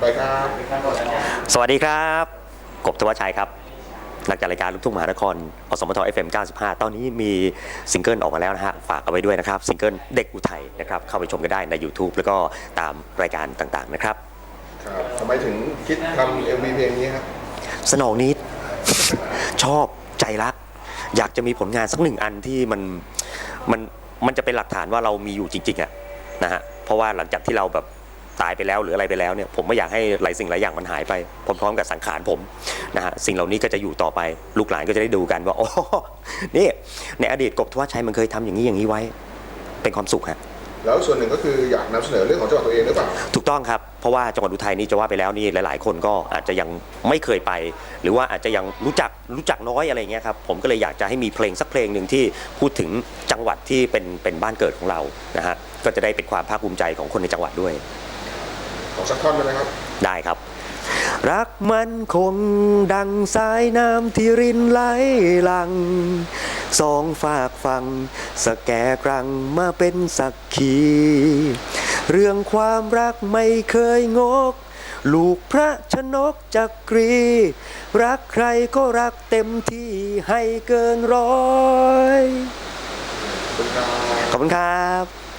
ไปครับ สวัสดีครับ กบธวัชชัยครับนักจัดรายการลูกทุ่งมหานคร อสมท FM 95 ตอนนี้มีซิงเกิลออกมาแล้วนะฮะ ฝากเอาไว้ด้วยนะครับ ซิงเกิลเด็กอุทัยนะครับ เข้าไปชมกันได้ใน YouTube แล้วก็ตามรายการต่างๆนะครับ ครับทำไมถึงคิดทำเอ็มวีเพลงนี้ครับ สนองนิด ชอบใจรัก อยากจะมีผลงานสักหนึ่งอันที่มันมันมันจะเป็นหลักฐานว่าเรามีอยู่จริงๆอะนะฮะ เพราะว่าหลังจากที่เราแบบ ตายไปแล้วหรืออะไรไปแล้วเนี่ยผมไม่อยากให้หลายสิ่งหลายอย่างมันหายไปพร้อมๆกับสังขารผมนะฮะสิ่งเหล่านี้ก็จะอยู่ต่อไปลูกหลานก็จะได้ดูกันว่าอ๋อนี่ในอดีตกบทวชชัยมันเคยทำอย่างนี้อย่างนี้ไว้ เป็นความสุขฮะแล้วส่วนหนึ่งก็คืออยากนำเสนอเรื่องของจังหวัดตัวเองหรือเปล่าถูกต้องครับ เพราะว่าจังหวัดอุทัยนี่จะว่าไปแล้วนี่หลาย ๆ คนก็อาจจะยังไม่เคยไป หรือว่าอาจจะยังรู้จักรู้จักน้อยอะไรเงี้ยครับผมก็เลยอยากจะให้มีเพลงสักเพลงหนึ่งที่พูดถึงจังหวัดที่เป็นเป็นบ้านเกิดของเรานะฮะก็จะได้เป็นความภาคภูมิใจของคนในจังหวัดด้วย ขอสักท่อนได้ไหมครับ ได้ครับ รักมันคงดังสายน้ำที่รินไหลหลัง สองฝากฟัง สแกกรังมาเป็นสักขี เรื่องความรักไม่เคยงก ลูกพระชนกจักรี รักใครก็รักเต็มที่ให้เกินร้อย ขอบคุณครับขอบคุณครับ